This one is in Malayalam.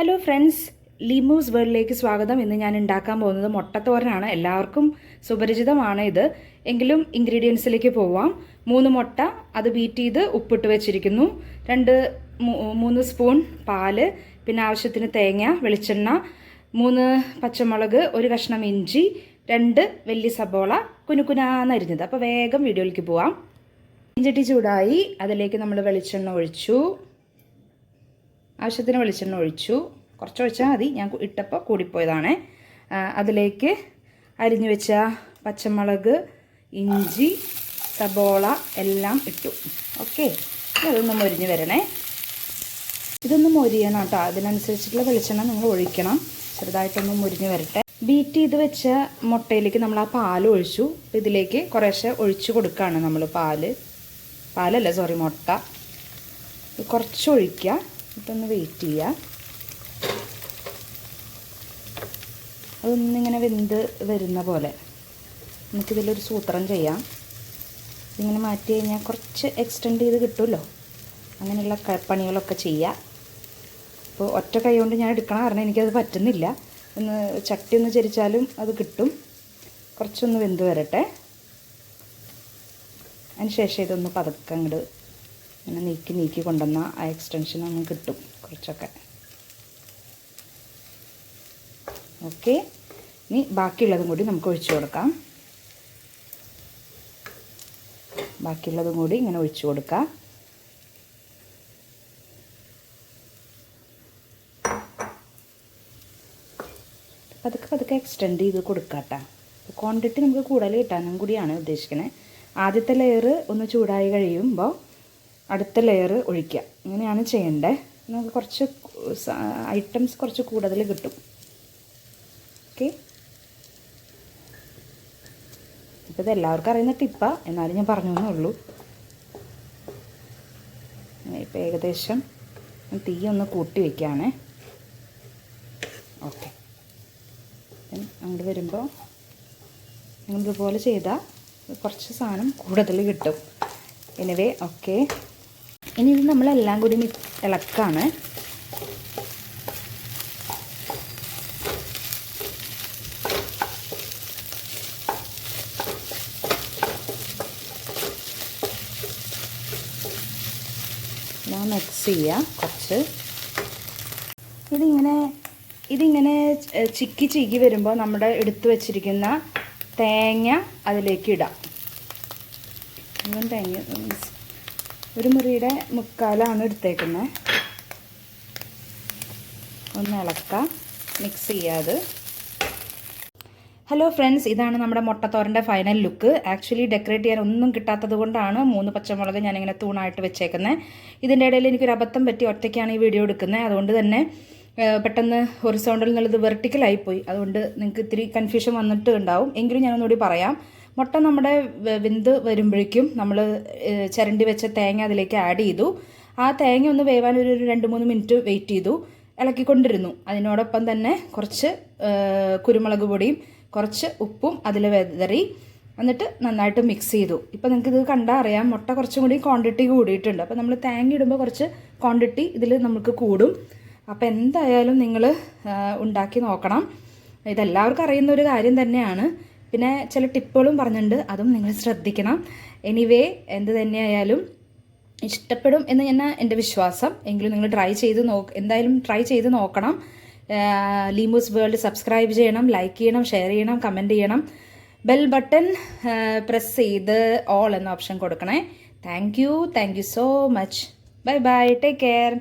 ഹലോ ഫ്രണ്ട്സ് ലിമൂസ് വേൾഡിലേക്ക് സ്വാഗതം. ഇന്ന് ഞാൻ ഉണ്ടാക്കാൻ പോകുന്നത് മുട്ടത്തോരനാണ്. എല്ലാവർക്കും സുപരിചിതമാണ് ഇത്. എങ്കിലും ഇൻഗ്രീഡിയൻസിലേക്ക് പോവാം. മൂന്ന് മുട്ട അത് ബീറ്റ് ചെയ്ത് ഉപ്പിട്ട് വെച്ചിരിക്കുന്നു. രണ്ട് മൂന്ന് സ്പൂൺ പാൽ പിന്നെ ആവശ്യത്തിന് തേങ്ങ വെളിച്ചെണ്ണ മൂന്ന് പച്ചമുളക് ഒരു കഷ്ണം ഇഞ്ചി രണ്ട് വലിയ സബോള കുനുകുനാന്നരിഞ്ഞത് അപ്പോൾ വേഗം വീഡിയോയിലേക്ക് പോവാം. ഇഞ്ചട്ടി ചൂടായി. അതിലേക്ക് നമ്മൾ വെളിച്ചെണ്ണ ഒഴിച്ചു. ആവശ്യത്തിന് വെളിച്ചെണ്ണ ഒഴിച്ചു. കുറച്ച് ഒഴിച്ചാൽ മതി. ഞാൻ ഇട്ടപ്പോൾ കൂടിപ്പോയതാണ്. അതിലേക്ക് അരിഞ്ഞു വെച്ച പച്ചമുളക് ഇഞ്ചി സബോള എല്ലാം ഇട്ടു. ഓക്കെ. അതൊന്ന് മൊരിഞ്ഞ് വരണേ. ഇതൊന്ന് മൊരിയണം കേട്ടോ അതിനനുസരിച്ചിട്ടുള്ള വെളിച്ചെണ്ണ നിങ്ങൾ ഒഴിക്കണം. ചെറുതായിട്ടൊന്ന് മുരിഞ്ഞ് വരട്ടെ. ബീറ്റ് ചെയ്ത് വെച്ച മുട്ടയിലേക്ക് നമ്മൾ ആ പാൽ ഒഴിച്ചു. ഇതിലേക്ക് കുറേശ്ശെ ഒഴിച്ചു കൊടുക്കുകയാണ് നമ്മൾ പാൽ. പാലല്ല സോറി മുട്ട. കുറച്ച് ഒഴിക്കുക ഇതൊന്ന് വെയിറ്റ് ചെയ്യുക അതൊന്നിങ്ങനെ വെന്ത് വരുന്ന പോലെ. നമുക്കിതിലൊരു സൂത്രം ചെയ്യാം. ഇങ്ങനെ മാറ്റി കഴിഞ്ഞാൽ കുറച്ച് എക്സ്റ്റെൻഡ് ചെയ്ത് കിട്ടുമല്ലോ. അങ്ങനെയുള്ള പണികളൊക്കെ ചെയ്യുക അപ്പോൾ ഒറ്റ കൈ കൊണ്ട് ഞാൻ എടുക്കണം കാരണം എനിക്കത് പറ്റുന്നില്ല. ഒന്ന് ചട്ടി ഒന്ന് ചരിച്ചാലും അത് കിട്ടും. കുറച്ചൊന്ന് വെന്ത് വരട്ടെ. അതിന് ശേഷം ഇതൊന്ന് പതുക്കെ ഇങ്ങനെ നീക്കി നീക്കി കൊണ്ടുവന്ന ആ എക്സ്റ്റൻഷൻ നമുക്ക് കിട്ടും കുറച്ചൊക്കെ. ഓക്കെ ഇനി ബാക്കിയുള്ളതും കൂടി നമുക്ക് ഒഴിച്ചു കൊടുക്കാം. ബാക്കിയുള്ളതും കൂടി ഇങ്ങനെ ഒഴിച്ചു കൊടുക്കാം. പതുക്കെ പതുക്കെ എക്സ്റ്റെൻഡ് ചെയ്ത് കൊടുക്കാട്ടാ. ക്വാണ്ടിറ്റി നമുക്ക് കൂടുതൽ കിട്ടാനും കൂടിയാണ് ഉദ്ദേശിക്കുന്നത് ആദ്യത്തെ ലെയർ ഒന്ന് ചൂടായി കഴിയുമ്പോൾ അടുത്ത ലെയർ ഒഴിക്കുക. ഇങ്ങനെയാണ് ചെയ്യേണ്ടത് നമുക്ക് കുറച്ച് ഐറ്റംസ് കുറച്ച് കൂടുതൽ കിട്ടും. ഓക്കെ ഇപ്പോൾ ഇത് എല്ലാവർക്കും അറിയുന്ന ടിപ്പാണ് എന്നാലും ഞാൻ പറഞ്ഞു എന്നേ ഉള്ളൂ. ഇപ്പോൾ ഏകദേശം തീ ഒന്ന് കൂട്ടി വയ്ക്കുകയാണേ ഓക്കെ അങ്ങോട്ട് വരുമ്പോൾ നിങ്ങൾ ഇതുപോലെ ചെയ്താൽ കുറച്ച് സാധനം കൂടുതൽ കിട്ടും. എനിവേ ഓക്കെ ഇനി ഇത് നമ്മളെല്ലാം കൂടി ഇളക്കാണ്. ഞാൻ മിക്സ് ചെയ്യാം കുറച്ച്. ഇതിങ്ങനെ ഇതിങ്ങനെ ചിക്കി ചിക്കി വരുമ്പോൾ നമ്മുടെ എടുത്തു വച്ചിരിക്കുന്ന തേങ്ങ അതിലേക്ക് ഇടാം. തേങ്ങ ഒരു മുറിയുടെ മുക്കാലാണ് എടുത്തേക്കുന്നത്. ഒന്ന് ഇളക്കാം മിക്സ് ചെയ്യാതെ ഹലോ ഫ്രണ്ട്സ് ഇതാണ് നമ്മുടെ മുട്ടത്തോരന്റെ ഫൈനൽ ലുക്ക് ആക്ച്വലി ഡെക്കറേറ്റ് ചെയ്യാൻ ഒന്നും കിട്ടാത്തത് കൊണ്ടാണ് മൂന്ന് പച്ചമുളക് ഞാനിങ്ങനെ തൂണായിട്ട് വെച്ചേക്കുന്നത് ഇതിന്റെ ഇടയിൽ എനിക്കൊരു അബദ്ധം പറ്റി ഒറ്റയ്ക്കാണ് ഈ വീഡിയോ എടുക്കുന്നത് അതുകൊണ്ട് തന്നെ പെട്ടെന്ന് ഹൊറിസോണ്ടൽ എന്നുള്ളത് വെർട്ടിക്കലായിപ്പോയി അതുകൊണ്ട് നിങ്ങൾക്ക് ഇത്തിരി കൺഫ്യൂഷൻ വന്നിട്ട് ഉണ്ടാവും എങ്കിലും ഞാനൊന്നുകൂടി പറയാം. മുട്ട നമ്മുടെ വിന്ത് വരുമ്പോഴേക്കും നമ്മൾ ചിരണ്ടി വെച്ച തേങ്ങ അതിലേക്ക് ആഡ് ചെയ്തു. ആ തേങ്ങ ഒന്ന് വേവാൻ ഒരു രണ്ട് മൂന്ന് മിനിറ്റ് വെയിറ്റ് ചെയ്തു. ഇളക്കിക്കൊണ്ടിരുന്നു. അതിനോടൊപ്പം തന്നെ കുറച്ച് കുരുമുളക് പൊടിയും കുറച്ച് ഉപ്പും അതിൽ വെതറി എന്നിട്ട് നന്നായിട്ട് മിക്സ് ചെയ്തു. ഇപ്പോൾ നിങ്ങൾക്ക് കണ്ടാൽ അറിയാം മുട്ട കുറച്ചും കൂടി ക്വാണ്ടിറ്റി കൂടിയിട്ടുണ്ട്. അപ്പോൾ നമ്മൾ തേങ്ങ ഇടുമ്പോൾ കുറച്ച് ക്വാണ്ടിറ്റി ഇതിൽ നമുക്ക് കൂടും. അപ്പോൾ എന്തായാലും നിങ്ങൾ ഉണ്ടാക്കി നോക്കണം. ഇതെല്ലാവർക്കും അറിയുന്ന ഒരു കാര്യം തന്നെയാണ്. പിന്നെ ചില ടിപ്പുകളും പറഞ്ഞിട്ടുണ്ട്. അതും നിങ്ങൾ ശ്രദ്ധിക്കണം. എനിവേ എന്ത് തന്നെയായാലും ഇഷ്ടപ്പെടും എന്ന് തന്നെ എന്റെ വിശ്വാസം. എങ്കിലും നിങ്ങൾ ട്രൈ ചെയ്ത് നോ എന്തായാലും ട്രൈ ചെയ്ത് നോക്കണം. ലീമൂസ് വേൾഡ് സബ്സ്ക്രൈബ് ചെയ്യണം ലൈക്ക് ചെയ്യണം ഷെയർ ചെയ്യണം കമന്റ് ചെയ്യണം. ബെൽ ബട്ടൺ പ്രസ് ചെയ്ത് ഓൾ എന്ന ഓപ്ഷൻ കൊടുക്കണേ. Thank you thank you so much bye bye take care